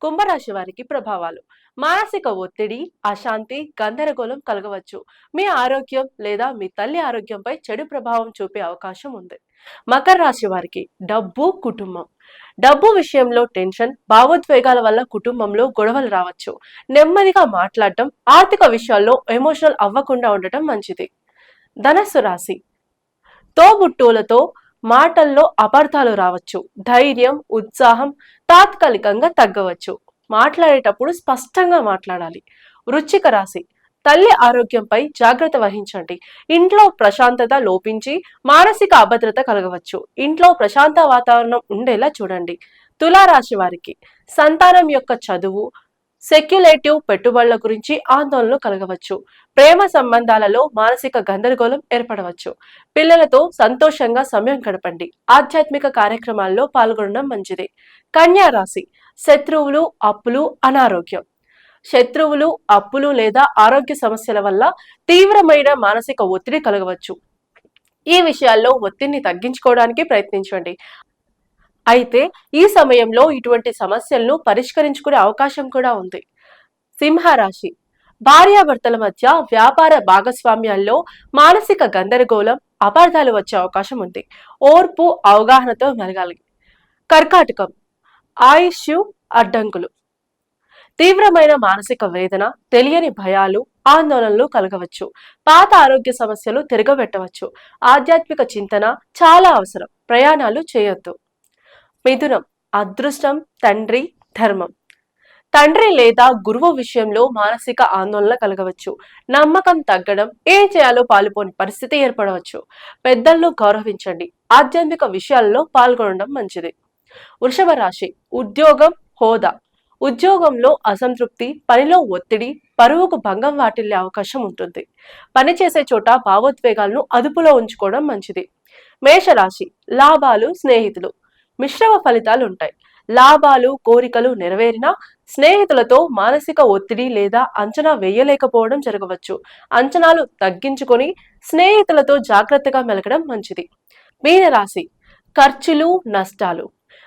కుంభరాశి వారికి ప్రభావాలు. మానసిక ఒత్తిడి అశాంతి గందరగోళం కలగవచ్చు. మీ ఆరోగ్యం లేదా మీ తల్లి ఆరోగ్యంపై చెడు ప్రభావం చూపే అవకాశం ఉంది. మకర రాశి వారికి డబ్బు కుటుంబం. డబ్బు విషయంలో టెన్షన్ భావోద్వేగాల వల్ల కుటుంబంలో గొడవలు రావచ్చు. నెమ్మదిగా మాట్లాడటం ఆర్థిక విషయాల్లో ఎమోషనల్ అవ్వకుండా ఉండటం మంచిది. ధనస్సు రాశి. తోబుట్టువులతో మాటల్లో అపార్థాలు రావచ్చు ధైర్యం ఉత్సాహం తాత్కాలికంగా తగ్గవచ్చు. మాట్లాడేటప్పుడు స్పష్టంగా మాట్లాడాలి. వృచ్చిక రాశి తల్లి ఆరోగ్యంపై జాగ్రత్త వహించండి. ఇంట్లో ప్రశాంతత లోపించి మానసిక అభద్రత కలగవచ్చు. ఇంట్లో ప్రశాంత వాతావరణం ఉండేలా చూడండి. తులారాశి వారికి సంతానం యొక్క చదువు సెక్యులేటివ్ పెట్టుబడుల గురించి ఆందోళనలు కలగవచ్చు. ప్రేమ సంబంధాలలో మానసిక గందరగోళం ఏర్పడవచ్చు. పిల్లలతో సంతోషంగా సమయం గడపండి. ఆధ్యాత్మిక కార్యక్రమాల్లో పాల్గొనడం మంచిది. కన్యా రాశి. శత్రువులు అప్పులు అనారోగ్యం. శత్రువులు అప్పులు లేదా ఆరోగ్య సమస్యల వల్ల తీవ్రమైన మానసిక ఒత్తిడి కలగవచ్చు. ఈ విషయాల్లో ఒత్తిడిని తగ్గించుకోవడానికి ప్రయత్నించండి. అయితే ఈ సమయంలో ఇటువంటి సమస్యలను పరిష్కరించుకునే అవకాశం కూడా ఉంది. సింహరాశి. భార్యాభర్తల మధ్య వ్యాపార భాగస్వామ్యాల్లో మానసిక గందరగోళం అపార్థాలు వచ్చే అవకాశం ఉంది. ఓర్పు అవగాహనతో మెలగాలి. కర్కాటకం. ఆయుష్ అడ్డంకులు. తీవ్రమైన మానసిక వేదన తెలియని భయాలు ఆందోళనలు కలగవచ్చు. పాత ఆరోగ్య సమస్యలు తిరగబెట్టవచ్చు. ఆధ్యాత్మిక చింతన చాలా అవసరం. ప్రయాణాలు చేయొద్దు. మిథునం అదృష్టం తండ్రి ధర్మం. తండ్రి లేదా గురువు విషయంలో మానసిక ఆందోళన కలగవచ్చు. నమ్మకం తగ్గడం ఏం చేయాలో పాలుపోని పరిస్థితి ఏర్పడవచ్చు. పెద్దలను గౌరవించండి. ఆధ్యాత్మిక విషయాల్లో పాల్గొనడం మంచిది. వృషభ రాశి ఉద్యోగం హోదా. ఉద్యోగంలో అసంతృప్తి పనిలో ఒత్తిడి పరువుకు భంగం వాటిల్లే అవకాశం ఉంటుంది. పని చేసే చోట భావోద్వేగాలను అదుపులో ఉంచుకోవడం మంచిది. మేషరాశి లాభాలు స్నేహితులు. మిశ్రమ ఫలితాలు ఉంటాయి లాభాలు కోరికలు నెరవేరినా స్నేహితులతో మానసిక ఒత్తిడి లేదా అంచనా వేయలేకపోవడం జరగవచ్చు. అంచనాలు తగ్గించుకొని స్నేహితులతో జాగ్రత్తగా మెలగడం మంచిది. మీనరాశి. ఖర్చులు నష్టాలు.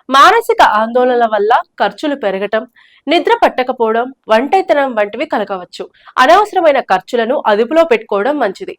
మానసిక ఆందోళనల వల్ల ఖర్చులు పెరగటం నిద్ర పట్టకపోవడం వంటైతనం వంటివి కలగవచ్చు. అనవసరమైన ఖర్చులను అదుపులో పెట్టుకోవడం మంచిది.